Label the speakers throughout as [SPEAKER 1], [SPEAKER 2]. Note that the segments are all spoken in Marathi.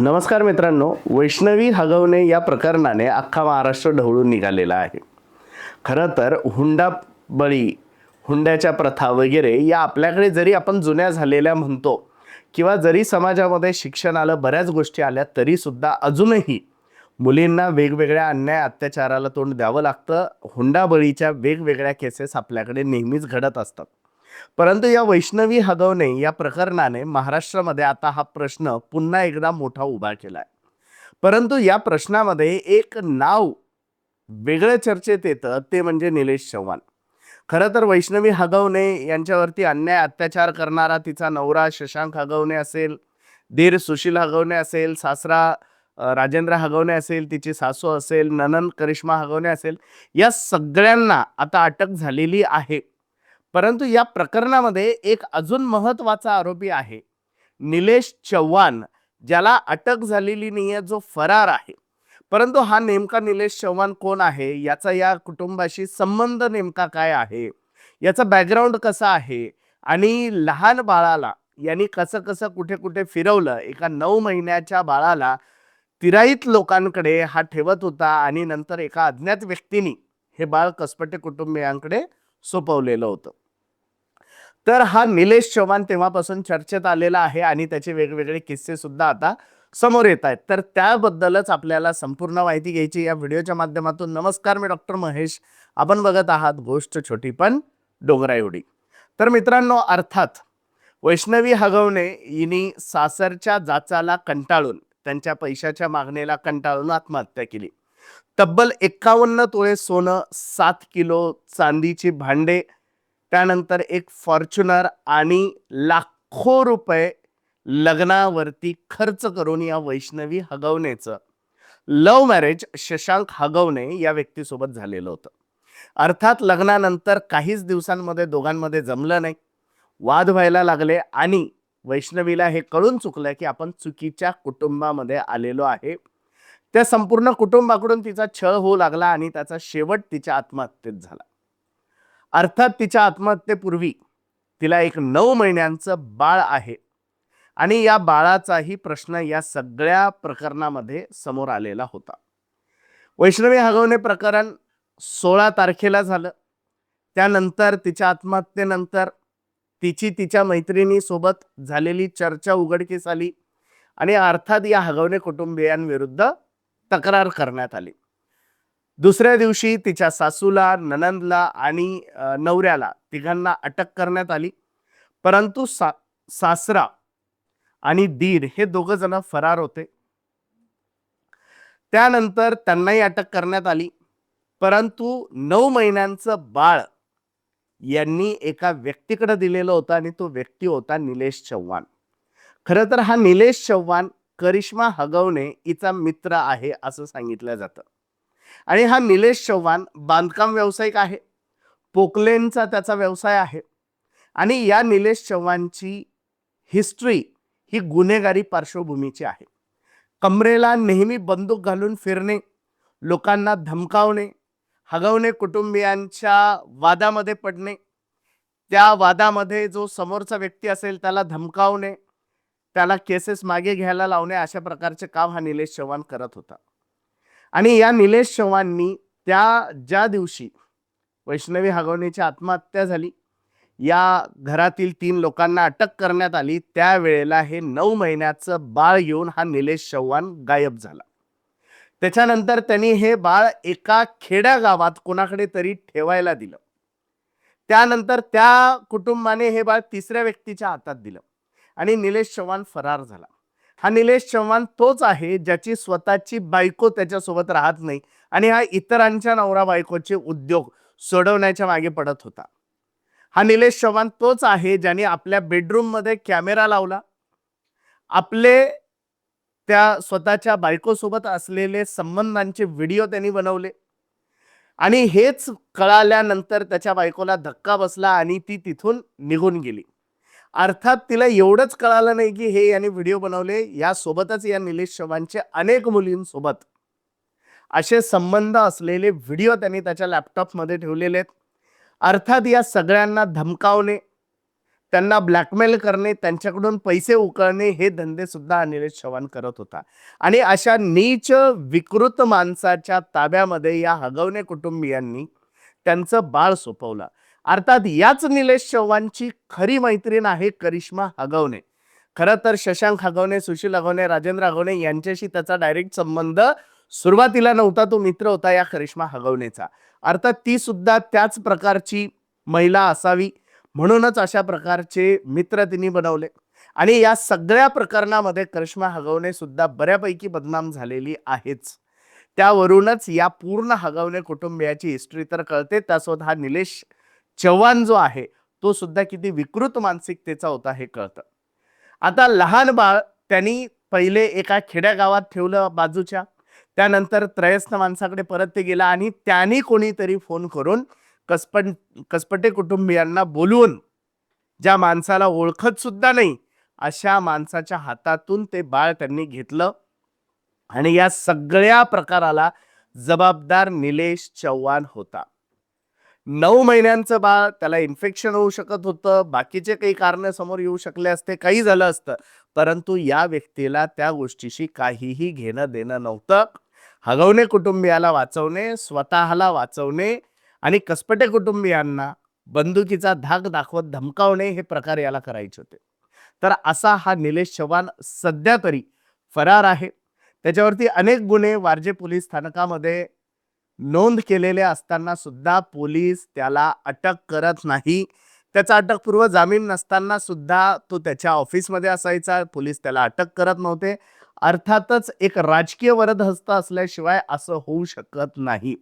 [SPEAKER 1] नमस्कार मित्रांनो वैष्णवी हगवणे या प्रकरणाने अख्खा महाराष्ट्र ढवळून निघालेला आहे. खरं तर हुंडा बळी हुंड्याच्या प्रथा वगैरे या आपल्याकडे जरी आपण जुन्या झालेल्या म्हणतो किंवा जरी समाजामध्ये शिक्षण आलं बऱ्याच गोष्टी आल्या तरीसुद्धा अजूनही मुलींना वेगवेगळ्या अन्याय अत्याचाराला तोंड द्यावं लागतं. हुंडाबळीच्या वेगवेगळ्या केसेस आपल्याकडे नेहमीच घडत असतात. परंतु या वैष्णवी हगवणे या प्रकरणाने महाराष्ट्रामध्ये आता हा प्रश्न पुन्हा एकदा मोठा उभा केला आहे परंतु या प्रश्नामध्ये एक नाव वेगळं चर्चेत येतं ते म्हणजे निलेश चव्हाण. खरं तर वैष्णवी हगवणे यांच्यावरती अन्याय अत्याचार करणारा तिचा नवरा शशांक हगवणे असेल धीर सुशील हगवणे असेल सासरा राजेंद्र हगवणे असेल तिची सासू असेल ननन करिश्मा हगवणे असेल या सगळ्यांना आता अटक झालेली आहे. परंतु या प्रकरणामध्ये एक अजून महत्त्वाचा आरोपी आहे. निलेश चव्हाण ज्याला अटक झालेली नाही आहे जो फरार आहे. परंतु हा नेमका निलेश चव्हाण कोण आहे? याचा या कुटुंबाशी संबंध नेमका काय आहे? याचा बॅकग्राऊंड कसा आहे? आणि लहान बाळाला यांनी कसं कसं कुठे कुठे फिरवलं? एका नऊ महिन्याच्या बाळाला तिराईत लोकांकडे हा ठेवत होता आणि नंतर एका अज्ञात व्यक्तीने हे बाळ कसपटे कुटुंबियांकडे सोपवलेलं होतं. तर हा निलेश चव्हाण तेव्हापासून चर्चेत आलेला आहे आणि त्याचे वेगवेगळे किस्से सुद्धा आता समोर येत आहेत. तर त्याबद्दलच आपल्याला संपूर्ण माहिती घ्यायची या व्हिडिओच्या माध्यमातून नमस्कार मी डॉक्टर महेश. आपण बघत आहात गोष्ट छोटी पण डोंगरा एवढी. तर मित्रांनो अर्थात वैष्णवी हगवणे हिने सासरच्या जाचाला कंटाळून त्यांच्या पैशाच्या मागणीला कंटाळून आत्महत्या केली. तब्बल एक्कावन्न तोळे सोनं सात किलो चांदीची भांडे त्यानंतर एक फॉर्च्युनर आणि लाखो रुपये लग्नावरती खर्च करून या वैष्णवी हगवणेचं. लव्ह मॅरेज शशांक हगवणे या व्यक्तीसोबत झालेलं होतं. अर्थात लग्नानंतर काहीच दिवसांमध्ये दोघांमध्ये जमलं नाही. वाद व्हायला लागले आणि वैष्णवीला हे कळून चुकलं की आपण चुकीच्या कुटुंबामध्ये आलेलो आहे. त्या संपूर्ण कुटुंबाकडून तिचा छळ होऊ लागला आणि त्याचा शेवट तिच्या आत्महत्येत झाला. अर्थात तिच्या आत्महत्येपूर्वी तिला एक नऊ महिन्यांचं बाळ आहे. आणि या बाळाचाही प्रश्न या सगळ्या प्रकरणामध्ये समोर आलेला होता. वैष्णवी हगवणे प्रकरण सोळा तारखेला झालं. त्यानंतर तिच्या आत्महत्येनंतर तिची तिच्या मैत्रिणीसोबत झालेली चर्चा उघडकीस आली. आणि अर्थात या हगवणे कुटुंबियांविरुद्ध तक्रार करण्यात आली. दुसऱ्या दिवशी तिच्या सासूला ननंदला आणि नवऱ्याला तिघांना अटक करण्यात आली. परंतु सा सासरा आणि दीर हे दोघ जण फरार होते. त्यानंतर त्यांनाही अटक करण्यात आली. परंतु नऊ महिन्यांचं बाळ यांनी एका व्यक्तीकडे दिलेलं होतं आणि तो व्यक्ती होता निलेश चव्हाण. खरं तर हा निलेश चव्हाण करिश्मा हगवणे हिचा मित्र आहे असं सांगितलं जातं. आणि हा निलेश चव्हाण बांधकाम व्यावसायिक आहे. पोकलेनचा त्याचा व्यवसाय आहे. आणि या निलेश चव्हाणची हिस्ट्री ही गुन्हेगारी पार्श्वभूमीची आहे. कमरेला नेहमी बंदूक घालून फिरणे लोकांना धमकावणे हगवणे कुटुंबियांच्या वादामध्ये पडणे त्या वादामध्ये जो समोरचा व्यक्ती असेल त्याला धमकावणे त्याला केसेस मागे घ्यायला लावणे अशा प्रकारचे काम हा निलेश चव्हाण करत होता. आणि या निलेश चव्हाणनी त्या ज्या दिवशी वैष्णवी हगवणेची आत्महत्या झाली या घरातील तीन लोकांना अटक करण्यात आली त्यावेळेला हे नऊ महिन्याचं बाळ घेऊन हा निलेश चव्हाण गायब झाला. त्याच्यानंतर त्यांनी हे बाळ एका खेड्या गावात कोणाकडे तरी ठेवायला दिलं. त्यानंतर त्या कुटुंबाने हे बाळ तिसऱ्या व्यक्तीच्या हातात दिलं आणि निलेश चव्हाण फरार झाला. हा निलेश चव्हाण तोच आहे ज्याची स्वतःची बायको त्याच्यासोबत राहत नाही आणि हा इतरांच्या नवरा बायकोचे उद्योग सोडवण्याच्या मागे पडत होता. हा निलेश चव्हाण तोच आहे ज्याने आपल्या बेडरूममध्ये कॅमेरा लावला. आपले त्या स्वतःच्या बायकोसोबत असलेले संबंधांचे व्हिडिओ त्यांनी बनवले. आणि हेच कळाल्यानंतर त्याच्या बायकोला धक्का बसला आणि ती तिथून निघून गेली. अर्थात तिला एवढंच कळालं नाही की हे याने व्हिडिओ बनवले. यासोबतच या निलेश शवांचे अनेक मुलींसोबत. असे संबंध असलेले व्हिडिओ त्यांनी त्याच्या लॅपटॉपमध्ये ठेवलेले आहेत. अर्थात या सगळ्यांना धमकावणे त्यांना ब्लॅकमेल करणे त्यांच्याकडून पैसे उकळणे हे धंदेसुद्धा निलेश चव्हाण करत होता. आणि अशा नीच विकृत माणसाच्या ताब्यामध्ये या हगवणे कुटुंबियांनी त्यांचं बाळ सोपवलं. अर्थात याच निलेश चव्हाणची खरी मैत्रीण आहे करिश्मा हगवणे. खरं तर शशांक हगवणे सुशील हगवणे राजेंद्र हगवणे यांच्याशी त्याचा डायरेक्ट संबंध सुरुवातीला नव्हता तो मित्र होता या करिश्मा हगवणेचा. अर्थात ती सुद्धा त्याच प्रकारची महिला असावी म्हणूनच अशा प्रकारचे मित्र तिने बनवले. आणि या सगळ्या प्रकरणामध्ये करिश्मा हगवणे सुद्धा बऱ्यापैकी बदनाम झालेली आहेच. त्यावरूनच या पूर्ण हगवणे कुटुंबियाची हिस्ट्री तर कळते त्यासोबत हा निलेश चव्हाण जो आहे तो सुद्धा किती विकृत मानसिकतेचा होता हे कळतं. आता लहान बाळ त्यांनी पहिले एका खेड्या गावात ठेवलं बाजूच्या त्यानंतर त्रयस्थ माणसाकडे परत ते गेला आणि त्यांनी कोणीतरी फोन करून कसपट कसपटे कुटुंबियांना बोलवून ज्या माणसाला ओळखत सुद्धा नाही अशा माणसाच्या हातातून ते बाळ त्यांनी घेतलं. आणि या सगळ्या प्रकाराला जबाबदार निलेश चव्हाण होता. नऊ महिन्यांचं बाळ त्याला इन्फेक्शन होऊ शकत होतं बाकीचे काही कारण समोर येऊ शकले असते काही झालं असतं. परंतु या व्यक्तीला त्या गोष्टीशी काहीही घेणं देणं नव्हतं. हगवणे कुटुंबियाला वाचवणे स्वतःला वाचवणे आणि कसपटे कुटुंबियांना बंदुकीचा धाक दाखवत धमकावणे हे प्रकार याला करायचे होते. तर असा हा निलेश चव्हाण सध्या तरी फरार आहे. त्याच्यावरती अनेक गुन्हे वारजे पोलीस स्थानकामध्ये नोंद केलेले असताना सुद्धा पोलीस त्याला अटक करत नाही. त्याचा अटकपूर्व जामीन नसताना सुद्धा तो त्याच्या ऑफिसमध्ये असायचा. पोलीस त्याला अटक करत नव्हते. अर्थातच एक राजकीय वरदहस्त असल्याशिवाय असं होऊ शकत नाही.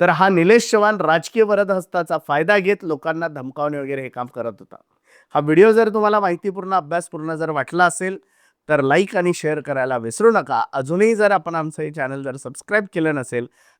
[SPEAKER 1] तर हा निलेश चव्हाण राजकीय वरदहस्ताचा फायदा घेत लोकांना धमकावणे वगैरे हे काम करत होता. हा व्हिडिओ जर तुम्हाला माहितीपूर्ण अभ्यासपूर्ण जर वाटला असेल तर लाईक आणि शेअर करायला विसरू नका. अजूनही जर आपण आमचं हे चॅनल जर सबस्क्राईब केलं नसेल